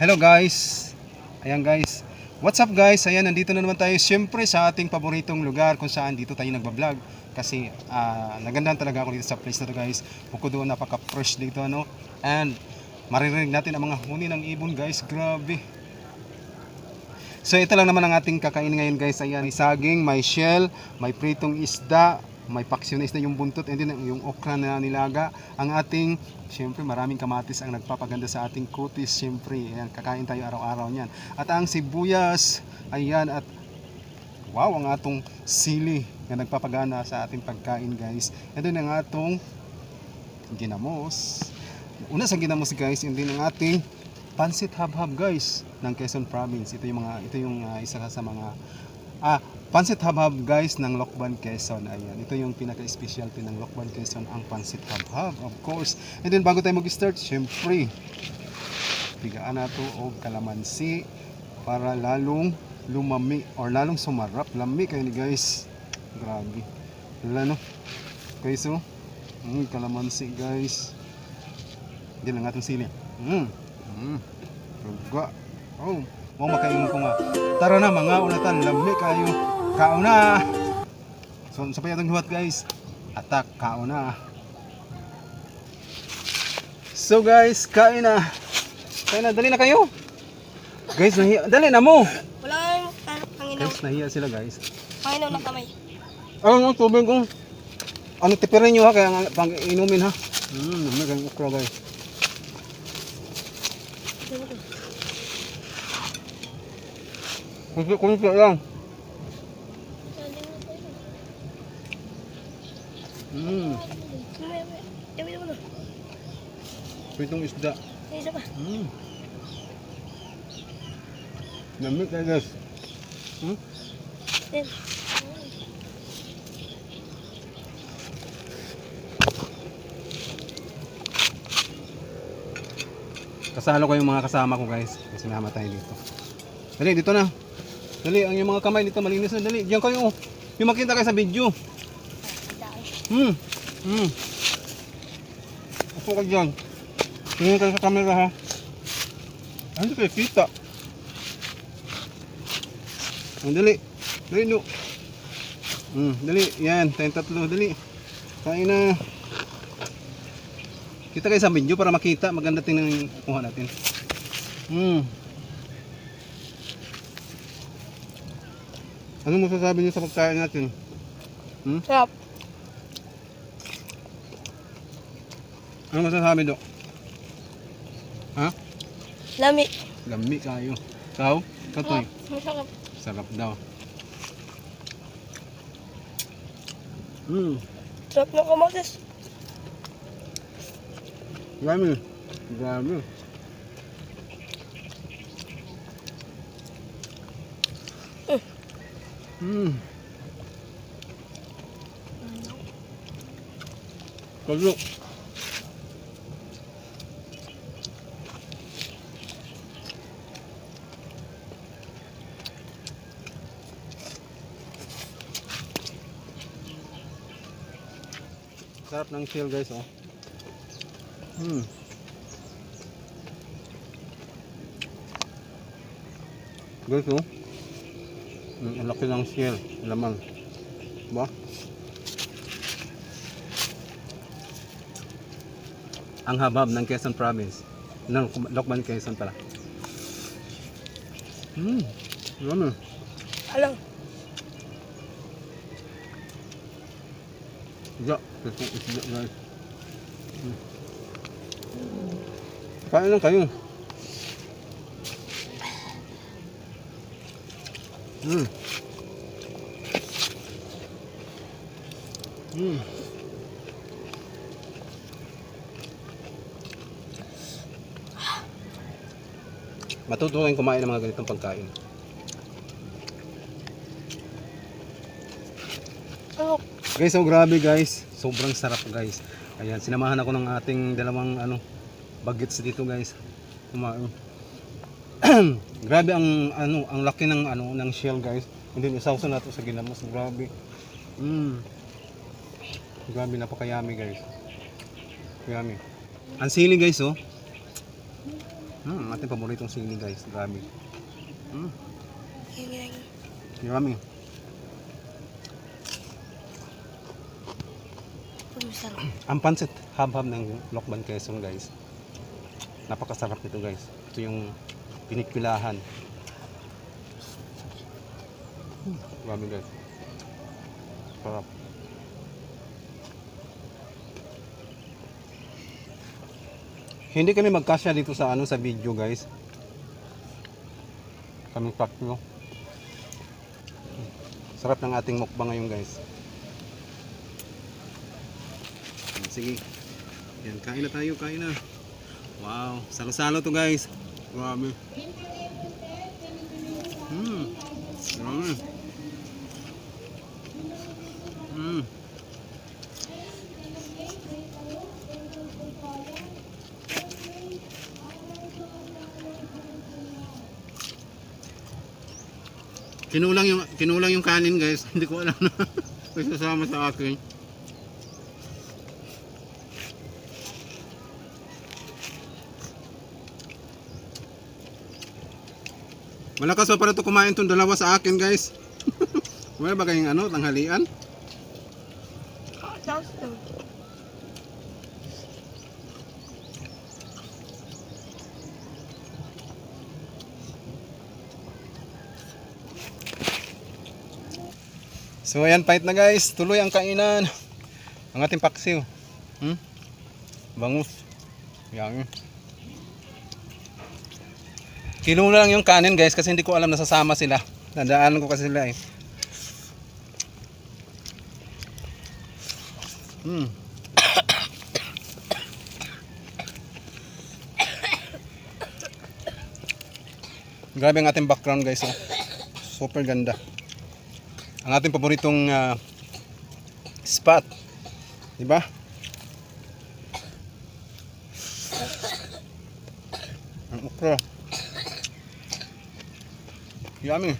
Hello guys. Ayan guys. What's up guys? Ayan, nandito na naman tayo siyempre sa ating paboritong lugar kung saan dito tayo nagbablog. Kasi ah, nagandahan talaga ako dito sa place na to guys. Bukod doon napaka-fresh dito ano. And maririnig natin ang mga huni ng ibon guys. Grabe. So ito lang naman ang ating kakain ngayon guys. Ayan, may saging, may shell, may pritong isda, may paksyon na yung buntot, and then yung okra na nilaga. Ang ating, syempre maraming kamatis ang nagpapaganda sa ating kutis. Syempre, ayan, kakain tayo araw-araw niyan. At ang sibuyas, ayan, at wow, ang atong sili na nagpapagana sa ating pagkain guys. And then ang atong ginamos. Una sa ginamos guys, and then ang ating Pansit Habhab guys ng Quezon Province. Ito yung mga ito yung ah, isa sa mga ah Pansit Habhab guys ng Lokban Quezon. Ayan. Ito yung pinaka-specialty ng Lokban Quezon ang Pansit Habhab of course. And then bago tayo mag-start, syempre bigaan nato og kalamansi para lalong lumami or lalong sumarap. Lami kayo ni guys. Grabe. Wala no. Guys oh. Mm, kalamansi guys. Yan ang atong sili. Mm. Mm. Ruga. Oh, mo makaingon ko nga. Tara na mga unatan, lami kayo. Kauna. So sa payatong hiwat guys. Atak kauna. So guys, kain na. Kain na, dali na kayo. Guys, nahiya. Dali na mo. Wala Panginoon. Guys, nahiya sila guys. Panginoon na kamay. Ano ang tubig ko? Ano tipirin nyo ha, kaya pang inumin ha. Hmm, may kayong okra guys. Kunti, kunti lang. Hmm, Dami naman. pitong isda. Isa pa. Hmm. Lamig kayo guys. Hmm? Kasalo ko yung mga kasama ko guys. Kasi namatay dito. Dali, dito na. Dali, ang yung mga kamay dito malinis na. Dali, diyan kayo. Yung makita kayo sa video. Hmm. Hmm. Upo ka dyan. Tingin kayo sa camera ha. Hindi kayo kita. Ang dali. Dali, no. Hmm, dali. Yan, tayong tatlo. Dali. Kain na. Kita kayo sa video para makita. Maganda tingnan yung kuha natin. Hmm. Ano masasabi niyo sa pagkain natin? Hmm? Sarap. Ano masasabi, Dok? Ha? Lami. Lami kayo. Ikaw? Katoy? Masarap. Sarap daw. Hmm. Sarap ng kamatis. Dami. Dami. Hmm. Kalok. Sarap ng shell guys oh. Hmm. Guys, oh. Ang laki ng shell, lamang. Ba? Ang habab ng Quezon Province. Ng Lokban, Quezon pala. Hmm. Ano? Alam. Isda. Ito, isda guys. Kain lang kayo. Hmm. Hmm. Matutunan kumain ng mga ganitong pagkain. Guys, so grabe guys. Sobrang sarap guys. Ayan, sinamahan ako ng ating dalawang ano bagets dito guys. Kumain. grabe ang ano, ang laki ng ano ng shell guys. And then isawsa nato sa ginamos. Grabe. Mm. Grabe napakayami guys. Yummy. Ang sili guys oh. Hmm, ating paboritong sili guys. Grabe. Yung yummy. Ang pansit habhab ng Lokban Quezon guys. Napakasarap nito guys. Ito yung pinikpilahan. Hmm, grabe guys. Sarap. Hindi kami magkasya dito sa ano sa video guys. Kami tatlo. Sarap ng ating mukbang ngayon guys. Sige. Yan, kain na tayo, kain na. Wow, salo-salo to guys. Grabe. Hmm. Grabe. Hmm. Kinulang yung kinulang yung kanin guys. Hindi ko alam na may sa akin. Malakas pa pala ito kumain tong dalawa sa akin guys. Wala ba kayong ano, tanghalian? So ayan, pahit na guys. Tuloy ang kainan. Ang ating paksiw. Hmm? Bangus. Yan. Kilo lang yung kanin guys kasi hindi ko alam nasasama sila. Nadaanan ko kasi sila eh. Hmm. Grabe ang ating background guys. Oh. Super ganda ang ating paboritong ah, spot. Di ba? Ang okra. Yummy.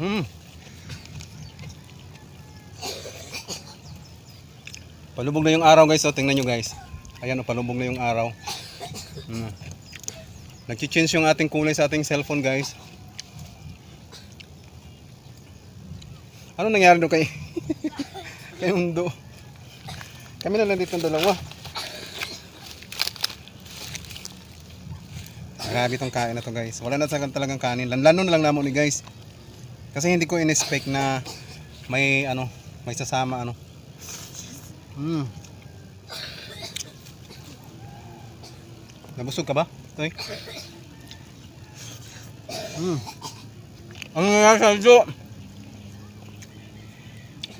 Mm. Palubog na yung araw guys. Oh, tingnan nyo guys. Ayan, oh, palubog na yung araw. Mm. Nag-change yung ating kulay sa ating cellphone guys. Ano nangyari doon kay kay Undo? Kami na lang dito ng dalawa. Grabe tong kain na to guys. Wala na talagang talagang kanin. Lanlano na lang namo ni guys. Kasi hindi ko in-expect na may ano, may sasama ano. Hmm. Nabusog ka ba? Toy? Hmm. Ano nangyari sa Jo?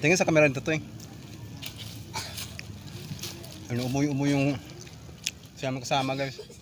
Tingin sa camera nito to eh. Ano umuy-umuy yung siya kasama guys.